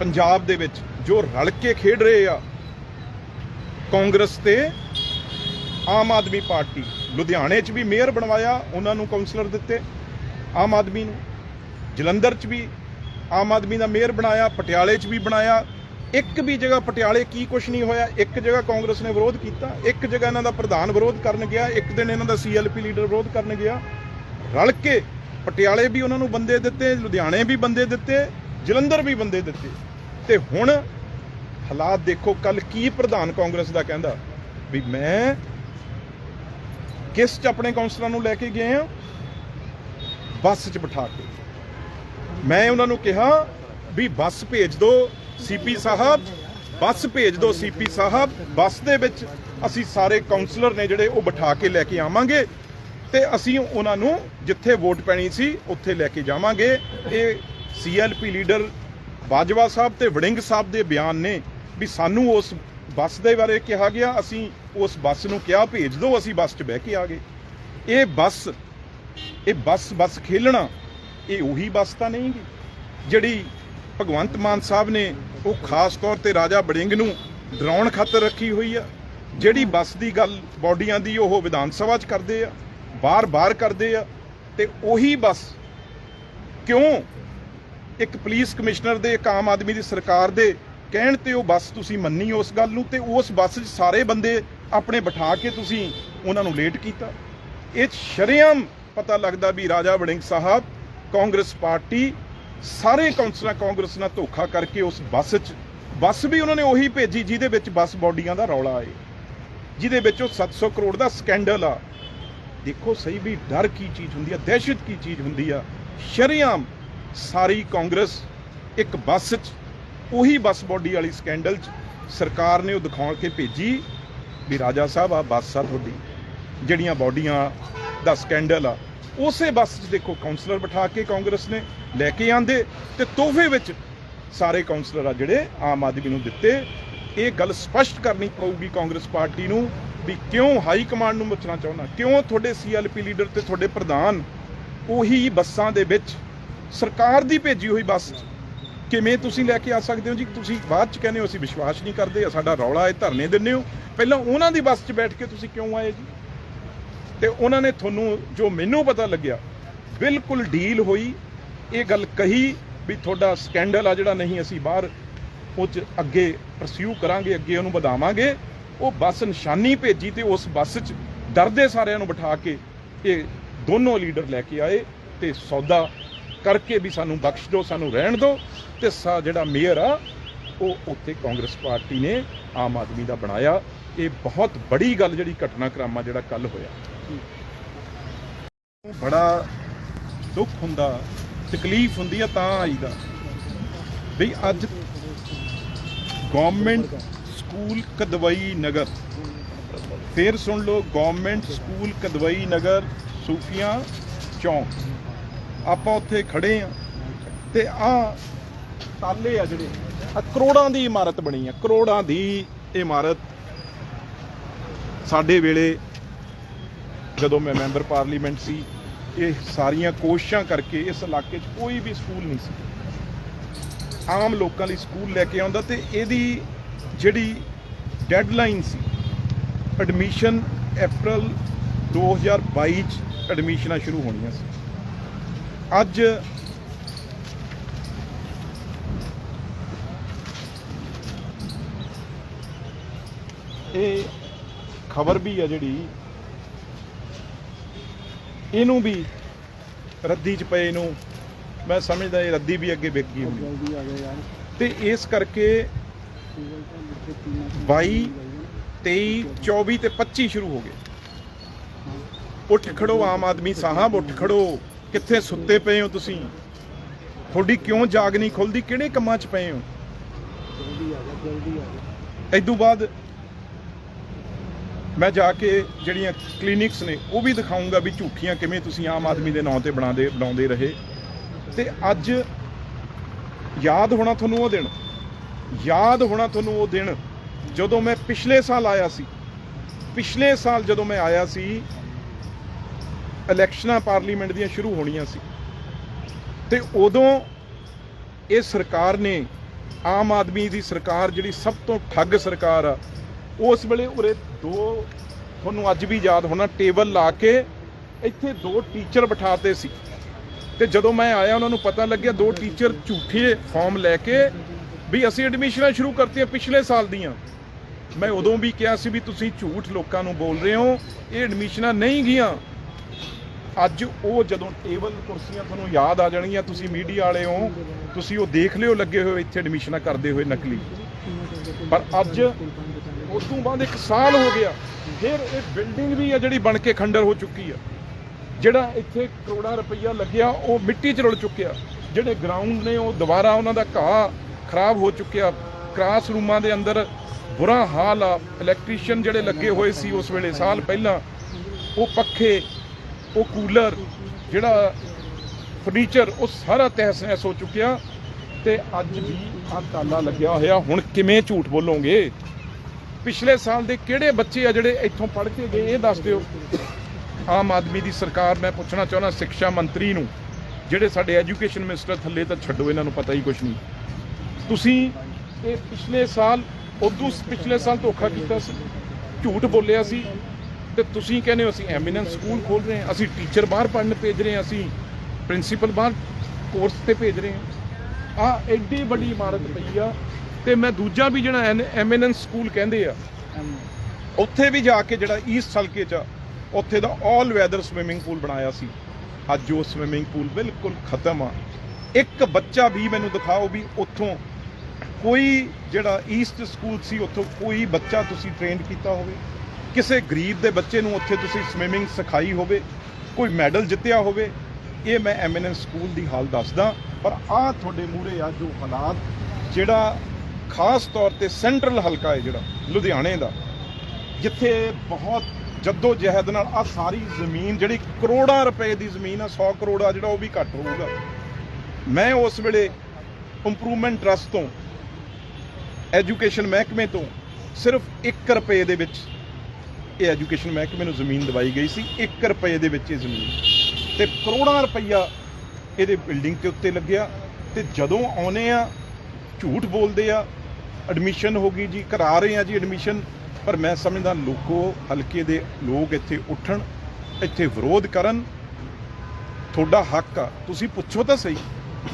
ਪੰਜਾਬ ਦੇ ਵਿੱਚ ਜੋ ਰਲ ਕੇ ਖੇਡ ਰਹੇ ਆ, ਕਾਂਗਰਸ ਤੇ ਆਮ ਆਦਮੀ ਪਾਰਟੀ, ਲੁਧਿਆਣੇ 'ਚ ਵੀ ਮੇਅਰ ਬਣਵਾਇਆ, ਉਹਨਾਂ ਨੂੰ ਕਾਉਂਸਲਰ ਦਿੱਤੇ, ਆਮ ਆਦਮੀ ਨੂੰ। ਜਲੰਧਰ 'ਚ ਵੀ ਆਮ ਆਦਮੀ ਦਾ ਮੇਅਰ ਬਣਾਇਆ, ਪਟਿਆਲੇ 'ਚ ਵੀ ਬਣਾਇਆ। ਇੱਕ ਵੀ ਜਗ੍ਹਾ ਪਟਿਆਲੇ ਕੀ ਕੁਛ ਨਹੀਂ ਹੋਇਆ, ਇੱਕ ਜਗ੍ਹਾ ਕਾਂਗਰਸ ਨੇ ਵਿਰੋਧ ਕੀਤਾ, ਇੱਕ ਜਗ੍ਹਾ ਇਹਨਾਂ ਦਾ ਪ੍ਰਧਾਨ ਵਿਰੋਧ ਕਰਨ ਗਿਆ, ਇੱਕ ਦਿਨ ਇਹਨਾਂ ਦਾ ਸੀਐਲਪੀ ਲੀਡਰ ਵਿਰੋਧ ਕਰਨ ਗਿਆ। ਰਲ ਕੇ ਪਟਿਆਲੇ ਵੀ ਉਹਨਾਂ ਨੂੰ ਬੰਦੇ ਦਿੱਤੇ, ਲੁਧਿਆਣੇ ਵੀ ਬੰਦੇ ਦਿੱਤੇ, ਜਲੰਧਰ ਵੀ ਬੰਦੇ ਦਿੱਤੇ। ਤੇ ਹੁਣ ਹਾਲਾਤ ਦੇਖੋ ਕੱਲ ਕੀ ਪ੍ਰਧਾਨ ਕਾਂਗਰਸ ਦਾ ਕਹਿੰਦਾ ਵੀ ਮੈਂ ਕਿਸ ਚ ਆਪਣੇ ਕਾਉਂਸਲਰਾਂ ਨੂੰ ਲੈ ਕੇ ਗਏ ਆ ਬੱਸ 'ਚ ਬਿਠਾ ਕੇ। ਮੈਂ ਉਹਨਾਂ ਨੂੰ ਕਿਹਾ ਵੀ ਬੱਸ ਭੇਜ ਦਿਓ ਸੀਪੀ ਸਾਹਿਬ, ਬੱਸ ਭੇਜ ਦਿਓ ਸੀਪੀ ਸਾਹਿਬ, ਬੱਸ ਦੇ ਵਿੱਚ ਅਸੀਂ ਸਾਰੇ ਕਾਉਂਸਲਰ ਨੇ ਜਿਹੜੇ ਉਹ ਬਿਠਾ ਕੇ ਲੈ ਕੇ ਆਵਾਂਗੇ ਤੇ ਅਸੀਂ ਉਹਨਾਂ ਨੂੰ ਜਿੱਥੇ ਵੋਟ ਪੈਣੀ ਸੀ, ਉੱਥੇ ਲੈ ਕੇ ਜਾਵਾਂਗੇ। ਇਹ ਸੀਐਲਪੀ ਲੀਡਰ ਬਾਜਵਾ ਸਾਹਿਬ ਤੇ ਵੜਿੰਗ ਸਾਹਿਬ ਦੇ ਬਿਆਨ ਨੇ ਵੀ ਸਾਨੂੰ ਉਸ ਬੱਸ ਦੇ ਬਾਰੇ ਕਿਹਾ ਗਿਆ, ਅਸੀਂ ਉਸ ਬੱਸ ਨੂੰ ਕਿਹਾ, ਭੇਜ ਦਿਓ, ਅਸੀਂ ਬੱਸ 'ਚ ਬਹਿ ਕੇ ਆ ਗਏ। ਇਹ ਬੱਸ ਇਹ ਬੱਸ ਬੱਸ ਖੇਲਣਾ, ਇਹ ਉਹੀ ਬੱਸ ਤਾਂ ਨਹੀਂ ਗੀ, ਜਿਹੜੀ ਭਗਵੰਤ ਮਾਨ ਸਾਹਿਬ ਨੇ ਉਹ ਖਾਸ ਤੌਰ ਤੇ ਰਾਜਾ ਬੜਿੰਗ ਨੂੰ ਡਰਾਉਣ ਖਾਤਰ ਰੱਖੀ ਹੋਈ ਆ, ਜਿਹੜੀ ਬੱਸ ਦੀ ਗੱਲ ਬੋਡੀਆਂ ਦੀ ਉਹ ਵਿਧਾਨ ਸਭਾ 'ਚ ਕਰਦੇ ਆ, ਬਾਰ-ਬਾਰ ਕਰਦੇ ਆ, ਤੇ ਉਹੀ ਬੱਸ ਕਿਉਂ ਇੱਕ ਪੁਲਿਸ ਕਮਿਸ਼ਨਰ ਦੇ, ਇੱਕ ਆਮ ਆਦਮੀ ਦੀ ਸਰਕਾਰ ਦੇ ਕਹਿਣ ਤੇ ਉਹ ਬੱਸ ਤੁਸੀਂ ਮੰਨੀ ਉਸ ਗੱਲ ਨੂੰ ਤੇ ਉਸ ਬੱਸ 'ਚ ਸਾਰੇ ਬੰਦੇ ਆਪਣੇ ਬਿਠਾ ਕੇ ਤੁਸੀਂ ਉਹਨਾਂ ਨੂੰ ਲੇਟ ਕੀਤਾ। ਇਹ ਸ਼ਰੇਆਮ ਪਤਾ ਲੱਗਦਾ ਵੀ ਰਾਜਾ ਵੜਿੰਗ ਸਾਹਿਬ, ਕਾਂਗਰਸ ਪਾਰਟੀ, ਸਾਰੇ ਕੌਂਸਲਰਾਂ ਕਾਂਗਰਸ ਨਾਲ ਧੋਖਾ ਕਰਕੇ ਉਸ ਬੱਸ 'ਚ, ਬੱਸ ਵੀ ਉਹਨਾਂ ਨੇ ਉਹੀ ਭੇਜੀ ਜਿਹਦੇ ਵਿੱਚ ਬੱਸ ਬੋਡੀਆਂ ਦਾ ਰੌਲਾ ਆਏ। ਜਿਹਦੇ ਵਿੱਚ ਉਹ 700 ਕਰੋੜ ਦਾ ਸਕੈਂਡਲ ਆ। ਦੇਖੋ ਸਹੀ ਵੀ ਡਰ ਕੀ ਚੀਜ਼ ਹੁੰਦੀ ਆ, ਦਹਿਸ਼ਤ ਕੀ ਚੀਜ਼ ਹੁੰਦੀ ਆ। ਸ਼ਰੇਆਮ ਸਾਰੀ ਕਾਂਗਰਸ ਇੱਕ ਬੱਸ 'ਚ, ਉਹੀ ਬੱਸ ਬੋਡੀ ਵਾਲੀ ਸਕੈਂਡਲ 'ਚ ਸਰਕਾਰ ਨੇ ਉਹ ਦਿਖਾਉਣ ਕੇ ਭੇਜੀ ਵੀ ਰਾਜਾ ਸਾਹਿਬ ਆ ਬੱਸ ਆ ਤੁਹਾਡੀ, ਜਿਹੜੀਆਂ ਬੋਡੀਆਂ ਦਾ ਸਕੈਂਡਲ ਆ। ਉਸੇ ਬੱਸ 'ਚ ਦੇਖੋ ਕਾਉਂਸਲਰ ਬਿਠਾ ਕੇ ਕਾਂਗਰਸ ਨੇ ਲੈ ਕੇ ਆਂਦੇ ਤੇ ਤੋਹਫੇ ਵਿੱਚ ਸਾਰੇ ਕਾਉਂਸਲਰ ਆ ਜਿਹੜੇ ਆਮ ਆਦਮੀ ਨੂੰ ਦਿੱਤੇ। ਇਹ ਗੱਲ ਸਪਸ਼ਟ ਕਰਨੀ ਪਊਗੀ ਕਾਂਗਰਸ ਪਾਰਟੀ ਨੂੰ ਵੀ ਕਿਉਂ ਹਾਈ ਕਮਾਂਡ ਨੂੰ ਪੁੱਛਣਾ ਚਾਹੁੰਦਾ, ਕਿਉਂ ਤੁਹਾਡੇ ਸੀਐਲਪੀ ਲੀਡਰ ਤੇ ਤੁਹਾਡੇ ਪ੍ਰਧਾਨ ਉਹੀ ਬੱਸਾਂ ਦੇ ਵਿੱਚ ਸਰਕਾਰ ਦੀ ਭੇਜੀ ਹੋਈ ਬੱਸ ਕਿਵੇਂ ਤੁਸੀਂ ਲੈ ਕੇ ਆ ਸਕਦੇ ਹੋ ਜੀ? ਤੁਸੀਂ ਬਾਅਦ 'ਚ ਕਹਿੰਦੇ ਹੋ, ਅਸੀਂ ਵਿਸ਼ਵਾਸ ਨਹੀਂ ਕਰਦੇ ਸਾਡਾ ਰੌਲਾ ਹੈ, ਧਰਨੇ ਦਿੰਦੇ ਹੋ। ਪਹਿਲਾਂ ਉਹਨਾਂ ਦੀ ਬੱਸ 'ਚ ਬੈਠ ਕੇ ਤੁਸੀਂ ਕਿਉਂ ਆਏ ਜੀ? ਤੇ ਉਹਨਾਂ ਨੇ ਤੁਹਾਨੂੰ ਜੋ ਮੈਨੂੰ ਪਤਾ ਲੱਗਿਆ, ਬਿਲਕੁਲ ਡੀਲ ਹੋਈ। ਇਹ ਗੱਲ ਕਹੀ ਵੀ ਤੁਹਾਡਾ ਸਕੈਂਡਲ ਆ ਜਿਹੜਾ ਨਹੀਂ, ਅਸੀਂ ਬਾਹਰ ਉਹ 'ਚ ਅੱਗੇ ਪਰਸਿਊ ਕਰਾਂਗੇ, ਅੱਗੇ ਉਹਨੂੰ ਵਧਾਵਾਂਗੇ। ਉਹ ਬੱਸ ਨਿਸ਼ਾਨੀ ਭੇਜੀ ਤੇ ਉਸ ਬੱਸ 'ਚ ਡਰਦੇ ਸਾਰਿਆਂ ਨੂੰ ਬਿਠਾ ਕੇ ਇਹ ਦੋਨੋਂ ਲੀਡਰ ਲੈ ਕੇ ਆਏ ਤੇ ਸੌਦਾ ਕਰਕੇ ਵੀ ਸਾਨੂੰ ਬਖਸ਼ ਦਿਓ, ਸਾਨੂੰ ਰਹਿਣ ਦਿਓ ਤੇ ਸਾ ਜਿਹੜਾ ਮੇਅਰ ਆ, ਉਹ ਉੱਥੇ ਕਾਂਗਰਸ ਪਾਰਟੀ ਨੇ ਆਮ ਆਦਮੀ ਦਾ ਬਣਾਇਆ। ਇਹ ਬਹੁਤ ਬੜੀ ਗੱਲ ਜਿਹੜੀ ਘਟਨਾਕ੍ਰਮ ਆ ਜਿਹੜਾ ਕੱਲ ਹੋਇਆ। ਬੜਾ ਦੁੱਖ ਹੁੰਦਾ, ਤਕਲੀਫ ਹੁੰਦੀ ਆ ਤਾਂ ਆਈਦਾ। ਵੀ ਅੱਜ ਗਵਰਨਮੈਂਟ ਸਕੂਲ ਕਦਵਈ ਨਗਰ, ਫੇਰ ਸੁਣ ਲਓ ਗਵਰਨਮੈਂਟ ਸਕੂਲ ਕਦਵਈ ਨਗਰ, ਸੂਫੀਆਂ ਚੌਂਕ। ਆਪਾਂ ਉੱਥੇ ਖੜੇ ਆ। ਤੇ ਆ ਤਾਲੇ ਆ ਜਿਹੜੇ ਆ ਕਰੋੜਾਂ ਦੀ ਇਮਾਰਤ ਬਣੀ ਆ। ਕਰੋੜਾਂ ਦੀ ਇਮਾਰਤ ਸਾਡੇ ਵੇਲੇ ਜਦੋਂ ਮੈਂ ਮੈਂਬਰ ਪਾਰਲੀਮੈਂਟ ਸੀ, ਇਹ ਸਾਰੀਆਂ ਕੋਸ਼ਿਸ਼ਾਂ ਕਰਕੇ ਇਸ ਇਲਾਕੇ 'ਚ ਕੋਈ ਵੀ ਸਕੂਲ ਨਹੀਂ ਸੀ। ਆਮ ਲੋਕਾਂ ਲਈ ਸਕੂਲ ਲੈ ਕੇ ਆਉਂਦਾ ਤੇ ਇਹਦੀ ਜਿਹੜੀ ਡੈਡਲਾਈਨ ਸੀ, ਐਡਮਿਸ਼ਨ April 2022 ਚ ਐਡਮਿਸ਼ਨਾਂ ਸ਼ੁਰੂ ਹੋਣੀਆਂ ਸੀ। ਅੱਜ ਇਹ ਖਬਰ ਵੀ ਆ ਜਿਹੜੀ ਇਹਨੂੰ ਵੀ ਰੱਦੀ ਚ ਪਏ ਨੂੰ ਮੈਂ ਸਮਝਦਾ ਇਹ ਰੱਦੀ ਵੀ ਅੱਗੇ ਵਿਕ ਗਈ ਹੋਣੀ। ਤੇ ਇਸ ਕਰਕੇ 22 23 24 ਤੇ 25 ਸ਼ੁਰੂ ਹੋ ਗਏ। ਉੱਠ ਖੜੋ ਆਮ ਆਦਮੀ ਸਾਹਿਬ ਉੱਠ ਖੜੋ। ਕਿੱਥੇ ਸੁੱਤੇ ਪਏ ਹੋ ਤੁਸੀਂ? ਤੁਹਾਡੀ ਕਿਉਂ ਜਾਗ ਨਹੀਂ ਖੁੱਲਦੀ? ਕਿਹੜੇ ਕੰਮਾਂ 'ਚ ਪਏ ਹੋ? ਜਲਦੀ ਆ ਜਾ ਜਲਦੀ ਆ ਜਾ ਇਦੋਂ ਬਾਅਦ ਮੈਂ ਜਾ ਕੇ ਜਿਹੜੀਆਂ ਕਲੀਨਿਕਸ ਨੇ, ਉਹ ਵੀ ਦਿਖਾਉਂਗਾ ਵੀ ਝੂਠੀਆਂ ਕਿਵੇਂ ਤੁਸੀਂ ਆਮ ਆਦਮੀ ਦੇ ਨਾਂ ਤੇ ਬਣਾਉਂਦੇ ਬਣਾਉਂਦੇ ਰਹੇ। ਤੇ ਅੱਜ ਯਾਦ ਹੋਣਾ ਤੁਹਾਨੂੰ ਉਹ ਦਿਨ, ਯਾਦ ਹੋਣਾ ਤੁਹਾਨੂੰ ਉਹ ਦਿਨ ਜਦੋਂ ਮੈਂ ਪਿਛਲੇ ਸਾਲ ਆਇਆ ਸੀ। ਪਿਛਲੇ ਸਾਲ ਜਦੋਂ ਮੈਂ ਆਇਆ ਸੀ ਇਲੈਕਸ਼ਨਾਂ ਪਾਰਲੀਮੈਂਟ ਦੀਆਂ ਸ਼ੁਰੂ ਹੋਣੀਆਂ ਸੀ। ਤੇ ਉਦੋਂ ਇਹ ਸਰਕਾਰ ਨੇ, ਆਮ ਆਦਮੀ ਦੀ ਸਰਕਾਰ ਜਿਹੜੀ ਸਭ ਤੋਂ ਠੱਗ ਸਰਕਾਰ ਆ, ਉਸ ਵੇਲੇ ਉਰੇ ਦੋ, ਤੁਹਾਨੂੰ ਅੱਜ ਵੀ ਯਾਦ ਹੋਣਾ, ਟੇਬਲ ਲਾ ਕੇ ਇੱਥੇ ਦੋ ਟੀਚਰ ਬਿਠਾਤੇ ਸੀ। ਤੇ ਜਦੋਂ ਮੈਂ ਆਇਆ, ਉਹਨਾਂ ਨੂੰ ਪਤਾ ਲੱਗਿਆ, ਦੋ ਟੀਚਰ ਝੂਠੇ ਫਾਰਮ ਲੈ ਕੇ ਵੀ ਅਸੀਂ ਐਡਮਿਸ਼ਨਾਂ ਸ਼ੁਰੂ ਕਰਤੀਆਂ ਪਿਛਲੇ ਸਾਲ ਦੀਆਂ। ਮੈਂ ਉਦੋਂ ਵੀ ਕਿਹਾ ਸੀ ਵੀ ਤੁਸੀਂ ਝੂਠ ਲੋਕਾਂ ਨੂੰ ਬੋਲ ਰਹੇ ਹੋ, ਇਹ ਐਡਮਿਸ਼ਨਾਂ ਨਹੀਂ ਗਈਆਂ। ਅੱਜ ਉਹ ਜਦੋਂ ਟੇਬਲ ਕੁਰਸੀਆਂ ਤੁਹਾਨੂੰ ਯਾਦ ਆ ਜਾਣਗੀਆਂ, ਤੁਸੀਂ ਮੀਡੀਆ ਵਾਲੇ ਹੋ, ਤੁਸੀਂ ਉਹ ਦੇਖ ਲਿਓ ਲੱਗੇ ਹੋਏ ਇੱਥੇ ਐਡਮਿਸ਼ਨਾਂ ਕਰਦੇ ਹੋਏ ਨਕਲੀ। ਪਰ ਅੱਜ ਉਸ ਤੋਂ ਬਾਅਦ ਇੱਕ ਸਾਲ ਹੋ ਗਿਆ, ਫਿਰ ਇਹ ਬਿਲਡਿੰਗ ਵੀ ਆ ਜਿਹੜੀ ਬਣ ਕੇ ਖੰਡਰ ਹੋ ਚੁੱਕੀ ਆ। ਜਿਹੜਾ ਇੱਥੇ ਕਰੋੜਾਂ ਰੁਪਈਆ ਲੱਗਿਆ, ਉਹ ਮਿੱਟੀ 'ਚ ਰੁਲ ਚੁੱਕਿਆ। ਜਿਹੜੇ ਗਰਾਊਂਡ ਨੇ, ਉਹ ਦੁਬਾਰਾ ਉਹਨਾਂ ਦਾ ਘਾਹ ਖਰਾਬ ਹੋ ਚੁੱਕਿਆ। ਕਲਾਸ ਰੂਮਾਂ ਦੇ ਅੰਦਰ ਬੁਰਾ ਹਾਲ ਆ। ਇਲੈਕਟ੍ਰੀਸ਼ੀਅਨ ਜਿਹੜੇ ਲੱਗੇ ਹੋਏ ਸੀ ਉਸ ਵੇਲੇ, ਸਾਲ ਪਹਿਲਾਂ, ਉਹ ਪੱਖੇ ਉਹ ਕੂਲਰ, ਜਿਹੜਾ ਫਰਨੀਚਰ, ਉਹ ਸਾਰਾ ਤਹਿਸ ਨਹਿਸ ਹੋ ਚੁੱਕਿਆ ਤੇ ਅੱਜ ਵੀ ਆ ਤਾਲਾ ਲੱਗਿਆ ਹੋਇਆ। ਹੁਣ ਕਿਵੇਂ ਝੂਠ ਬੋਲੋਗੇ? ਪਿਛਲੇ ਸਾਲ ਦੇ ਕਿਹੜੇ ਬੱਚੇ ਆ ਜਿਹੜੇ ਇੱਥੋਂ ਪੜ੍ਹ ਕੇ ਗਏ? ਇਹ ਦੱਸ ਦਿਓ। ਆਮ ਆਦਮੀ ਦੀ ਸਰਕਾਰ, ਮੈਂ ਪੁੱਛਣਾ ਚਾਹੁੰਦਾ ਸਿੱਖਿਆ ਮੰਤਰੀ ਨੂੰ, ਜਿਹੜੇ ਸਾਡੇ ਐਜੂਕੇਸ਼ਨ ਮਿਨਿਸਟਰ ਥੱਲੇ ਤਾਂ ਛੱਡੋ, ਇਹਨਾਂ ਨੂੰ ਪਤਾ ਹੀ ਕੁਝ ਨਹੀਂ। ਤੁਸੀਂ ਇਹ ਪਿਛਲੇ ਸਾਲ, ਉਦੋਂ ਪਿਛਲੇ ਸਾਲ ਧੋਖਾ ਕੀਤਾ ਸੀ, ਝੂਠ ਬੋਲਿਆ ਸੀ। ਤੇ ਤੁਸੀਂ ਕਹਿੰਦੇ ਹੋ ਅਸੀਂ ਐਮੀਨੈਂਸ ਸਕੂਲ ਖੋਲ ਰਹੇ ਹਾਂ ਅਸੀਂ ਟੀਚਰ ਬਾਹਰ ਪੜ੍ਹਨ ਭੇਜ ਰਹੇ ਹਾਂ ਅਸੀਂ ਪ੍ਰਿੰਸੀਪਲ ਬਾਹਰ ਕੋਰਸ ਤੇ ਭੇਜ ਰਹੇ ਹਾਂ। ਆ ਐਡੀ ਵੱਡੀ ਇਮਾਰਤ ਪਈ ਆ ਤੇ ਮੈਂ ਦੂਜਾ ਵੀ ਜਿਹੜਾ ਐਮੀਨੈਂਸ ਸਕੂਲ ਕਹਿੰਦੇ ਆ ਉੱਥੇ ਵੀ ਜਾ ਕੇ ਜਿਹੜਾ ਈਸਟ ਹਲਕੇ ਚ ਆ, ਉੱਥੇ ਦਾ ਆਲ ਵੈਦਰ ਸਵਿਮਿੰਗ ਪੂਲ ਬਣਾਇਆ ਸੀ। ਅੱਜ ਉਹ ਸਵਿਮਿੰਗ ਪੂਲ ਬਿਲਕੁਲ ਖਤਮ ਆ। ਇੱਕ ਬੱਚਾ ਵੀ ਮੈਨੂੰ ਦਿਖਾਓ ਵੀ ਉੱਥੋਂ ਕੋਈ ਜਿਹੜਾ ਈਸਟ ਸਕੂਲ ਸੀ ਉੱਥੋਂ ਕੋਈ ਬੱਚਾ ਤੁਸੀਂ ਟ੍ਰੇਨਡ ਕੀਤਾ ਹੋਵੇ। ਕਿਸੇ ਗਰੀਬ ਦੇ ਬੱਚੇ ਨੂੰ ਉੱਥੇ ਤੁਸੀਂ ਸਵਿਮਿੰਗ ਸਿਖਾਈ ਹੋਵੇ, ਕੋਈ ਮੈਡਲ ਜਿੱਤਿਆ ਹੋਵੇ, ਇਹ ਮੈਂ ਐਮੀਨੈਂਸ ਸਕੂਲ ਦੀ ਹਾਲ ਦੱਸਦਾ। ਪਰ ਆਹ ਤੁਹਾਡੇ ਮੂਹਰੇ ਆ ਜੋ ਹਾਲਾਤ, ਜਿਹੜਾ ਖਾਸ ਤੌਰ ਤੇ ਸੈਂਟਰਲ ਹਲਕਾ ਹੈ ਜਿਹੜਾ, ਲੁਧਿਆਣੇ ਦਾ, ਜਿੱਥੇ ਬਹੁਤ ਜੱਦੋ ਜਹਿਦ ਨਾਲ ਆ ਸਾਰੀ ਜ਼ਮੀਨ ਜਿਹੜੀ ਕਰੋੜਾਂ ਰੁਪਏ ਦੀ ਜ਼ਮੀਨ ਆ 100 ਕਰੋੜ ਆ ਜਿਹੜਾ ਉਹ ਵੀ ਘੱਟ ਹੋਊਗਾ। ਮੈਂ ਉਸ ਵੇਲੇ ਇੰਪਰੂਵਮੈਂਟ ਟਰਸਟ ਤੋਂ ਐਜੂਕੇਸ਼ਨ ਮਹਿਕਮੇ ਤੋਂ ਸਿਰਫ 1 ਰੁਪਏ ਦੇ ਵਿੱਚ ਇਹ ਐਜੂਕੇਸ਼ਨ ਮਹਿਕਮੇ ਨੂੰ ਜ਼ਮੀਨ ਦਵਾਈ ਗਈ ਸੀ 1 ਰੁਪਏ ਦੇ ਵਿੱਚ ਇਹ ਜ਼ਮੀਨ। ਤੇ ਕਰੋੜਾਂ ਰੁਪਈਆ ਇਹਦੇ ਬਿਲਡਿੰਗ ਦੇ ਉੱਤੇ ਲੱਗਿਆ ਤੇ ਜਦੋਂ ਆਉਨੇ ਆ, ਝੂਠ ਬੋਲਦੇ ਆ ਐਡਮਿਸ਼ਨ ਹੋ ਗਈ ਜੀ ਕਰਾ ਰਹੇ ਆ ਜੀ ਐਡਮਿਸ਼ਨ ਪਰ ਮੈਂ ਸਮਝਦਾ ਲੋਕੋ ਹਲਕੇ ਦੇ ਲੋਕ ਇੱਥੇ ਉੱਠਣ, ਇੱਥੇ ਵਿਰੋਧ ਕਰਨ, ਤੁਹਾਡਾ ਹੱਕ ਆ। ਤੁਸੀਂ ਪੁੱਛੋ ਤਾਂ ਸਹੀ।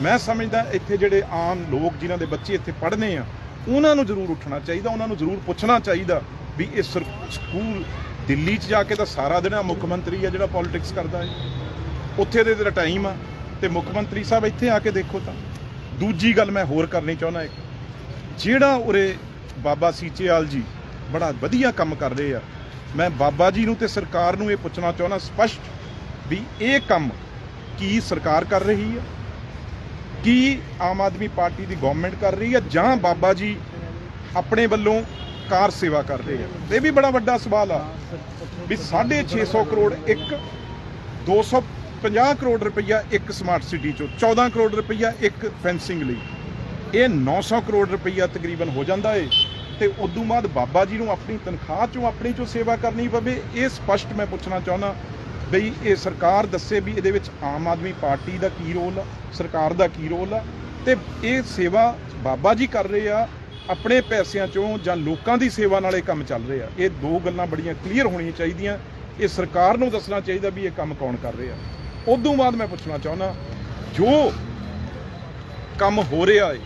ਮੈਂ ਸਮਝਦਾ ਇੱਥੇ ਜਿਹੜੇ ਆਮ ਲੋਕ ਜਿਨ੍ਹਾਂ ਦੇ ਬੱਚੇ ਇੱਥੇ ਪੜ੍ਹਨੇ ਆ, ਉਹਨਾਂ ਨੂੰ ਜ਼ਰੂਰ ਉੱਠਣਾ ਚਾਹੀਦਾ, ਉਹਨਾਂ ਨੂੰ ਜ਼ਰੂਰ ਪੁੱਛਣਾ ਚਾਹੀਦਾ। ਵੀ ਇਹ ਸਰ- ਸਕੂਲ ਦਿੱਲੀ 'ਚ ਜਾ ਕੇ ਤਾਂ ਸਾਰਾ ਦਿਨ ਆ ਮੁੱਖ ਮੰਤਰੀ ਆ ਜਿਹੜਾ ਪੋਲਿਟਿਕਸ ਕਰਦਾ ਹੈ। ਉੱਥੇ ਦੇ ਤੇਰਾ ਟਾਈਮ ਆ, ਤੇ ਮੁੱਖ ਮੰਤਰੀ ਸਾਹਿਬ ਇੱਥੇ ਆ ਕੇ ਦੇਖੋ ਤਾਂ। ਦੂਜੀ ਗੱਲ ਮੈਂ ਹੋਰ ਕਰਨੀ ਚਾਹੁੰਦਾ ਇੱਕ। ਜਿਹੜਾ ਉਰੇ ਬਾਬਾ ਸੀਚੇਵਾਲ ਜੀ ਬੜਾ ਵਧੀਆ ਕੰਮ ਕਰ ਰਹੇ ਆ, ਮੈਂ ਬਾਬਾ ਜੀ ਨੂੰ ਤੇ ਸਰਕਾਰ ਨੂੰ ਇਹ ਪੁੱਛਣਾ ਚਾਹੁੰਦਾ ਸਪਸ਼ਟ ਵੀ ਇਹ ਕੰਮ ਕੀ ਸਰਕਾਰ ਕਰ ਰਹੀ ਹੈ ਕੀ ਆਮ ਆਦਮੀ ਪਾਰਟੀ ਦੀ ਗਵਰਨਮੈਂਟ ਕਰ ਰਹੀ ਹੈ ਜਾਂ ਬਾਬਾ ਜੀ ਆਪਣੇ ਵੱਲੋਂ ਕਾਰ ਸੇਵਾ ਕਰ ਰਹੇ ਆ ਇਹ ਵੀ ਬੜਾ ਵੱਡਾ ਸਵਾਲ ਆ ਵੀ 650 ਕਰੋੜ ਇੱਕ 250 ਕਰੋੜ ਰੁਪਈਆ ਇੱਕ ਸਮਾਰਟ ਸਿਟੀ ਚੋਂ 14 ਕਰੋੜ ਰੁਪਈਆ ਇੱਕ ਫੈਂਸਿੰਗ ਲਈ। ਇਹ 900 ਕਰੋੜ ਰੁਪਈਆ ਤਕਰੀਬਨ ਹੋ ਜਾਂਦਾ ਏ ਤੇ ਉਦੋਂ ਬਾਅਦ ਬਾਬਾ ਜੀ ਨੂੰ ਆਪਣੀ ਤਨਖਾਹ ਚੋਂ, ਆਪਣੀ ਚੋਂ ਸੇਵਾ ਕਰਨੀ ਪਵੇ, ਇਹ ਸਪਸ਼ਟ ਮੈਂ ਪੁੱਛਣਾ ਚਾਹੁੰਦਾ ਬਈ ਇਹ ਸਰਕਾਰ ਦੱਸੇ ਵੀ ਇਹਦੇ ਵਿੱਚ ਆਮ ਆਦਮੀ ਪਾਰਟੀ ਦਾ ਕੀ ਰੋਲ ਆ, ਸਰਕਾਰ ਦਾ ਕੀ ਰੋਲ ਆ ਤੇ ਇਹ ਸੇਵਾ ਬਾਬਾ ਜੀ ਕਰ ਰਹੇ ਆ ਆਪਣੇ ਪੈਸਿਆਂ ਚੋਂ ਜਾਂ ਲੋਕਾਂ ਦੀ ਸੇਵਾ ਨਾਲ ਇਹ ਕੰਮ ਚੱਲ ਰਿਹਾ ਇਹ ਦੋ ਗੱਲਾਂ ਬੜੀਆਂ ਕਲੀਅਰ ਹੋਣੀਆਂ ਚਾਹੀਦੀਆਂ। ਇਹ ਸਰਕਾਰ ਨੂੰ ਦੱਸਣਾ ਚਾਹੀਦਾ ਵੀ ਇਹ ਕੰਮ ਕੌਣ ਕਰ ਰਿਹਾ। ਉਦੋਂ ਬਾਅਦ ਮੈਂ ਪੁੱਛਣਾ ਚਾਹੁੰਦਾ, ਜੋ ਕੰਮ ਹੋ ਰਿਹਾ ਹੈ